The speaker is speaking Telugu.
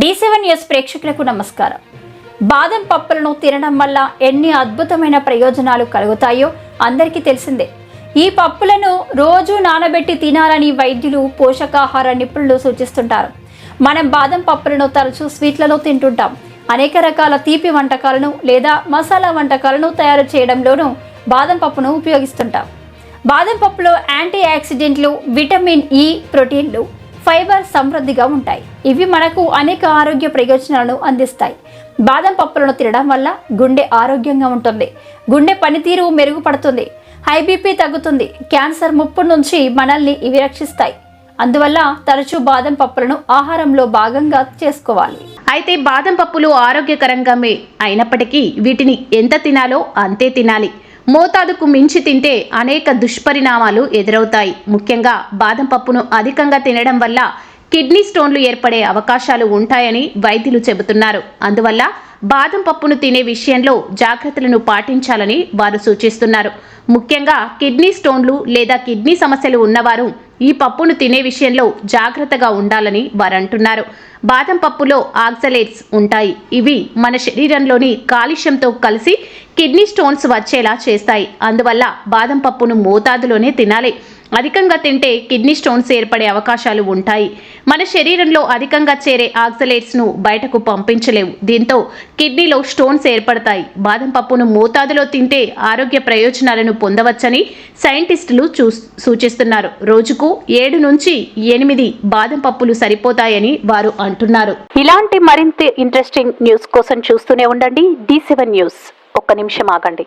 డి సెవెన్ న్యూస్ ప్రేక్షకులకు నమస్కారం. బాదం పప్పులను తినడం వల్ల ఎన్ని అద్భుతమైన ప్రయోజనాలు కలుగుతాయో అందరికీ తెలిసిందే. ఈ పప్పులను రోజు నానబెట్టి తినాలని వైద్యులు పోషకాహార నిపుణులు సూచిస్తుంటారు. మనం బాదం పప్పులను తరచూ స్వీట్లలో తింటుంటాం. అనేక రకాల తీపి వంటకాలను లేదా మసాలా వంటకాలను తయారు చేయడంలోనూ బాదం పప్పును ఉపయోగిస్తుంటాం. బాదం పప్పులో యాంటీ ఆక్సిడెంట్లు విటమిన్ ఇ ప్రోటీన్లు ఫైబర్ సమృద్ధిగా ఉంటాయి. ఇవి మనకు అనేక ఆరోగ్య ప్రయోజనాలను అందిస్తాయి. బాదం పప్పులను తినడం వల్ల గుండె ఆరోగ్యంగా ఉంటుంది. గుండె పనితీరు మెరుగుపడుతుంది. హై బీపీ తగ్గుతుంది. క్యాన్సర్ ముప్పు నుంచి మనల్ని ఇవి రక్షిస్తాయి. అందువల్ల తరచూ బాదం పప్పులను ఆహారంలో భాగంగా చేసుకోవాలి. అయితే బాదం పప్పులు ఆరోగ్యకరంగా అయినప్పటికీ వీటిని ఎంత తినాలో అంతే తినాలి. మోతాదుకు మించి తింటే అనేక దుష్పరిణామాలు ఎదురవుతాయి. ముఖ్యంగా బాదం పప్పును అధికంగా తినడం వల్ల కిడ్నీ స్టోన్లు ఏర్పడే అవకాశాలు ఉంటాయని వైద్యులు చెబుతున్నారు. అందువల్ల బాదం పప్పును తినే విషయంలో జాగ్రత్తలను పాటించాలని వారు సూచిస్తున్నారు. ముఖ్యంగా కిడ్నీ స్టోన్లు లేదా కిడ్నీ సమస్యలు ఉన్నవారు ఈ పప్పును తినే విషయంలో జాగ్రత్తగా ఉండాలని వారు అంటున్నారు బాదం పప్పులో ఆక్సలేట్స్ ఉంటాయి. ఇవి మన శరీరంలోని కాలుష్యంతో కలిసి కిడ్నీ స్టోన్స్ వచ్చేలా చేస్తాయి. అందువల్ల బాదం పప్పును మోతాదులోనే తినాలి. అధికంగా తింటే కిడ్నీ స్టోన్స్ ఏర్పడే అవకాశాలు ఉంటాయి. మన శరీరంలో అధికంగా చేరే ఆక్సలేట్స్ను బయటకు పంపించలేవు. దీంతో కిడ్నీలో స్టోన్స్ ఏర్పడతాయి. బాదం పప్పును మోతాదులో తింటే ఆరోగ్య ప్రయోజనాలను పొందవచ్చని సైంటిస్టులు చూ సూచిస్తున్నారు. రోజుకు ఏడు నుంచి ఎనిమిది బాదం పప్పులు సరిపోతాయని వారు అంటున్నారు. ఇలాంటి మరింత ఇంట్రెస్టింగ్ న్యూస్ కోసం చూస్తూనే ఉండండి. D seven news. ఒక్క నిమిషం ఆగండి.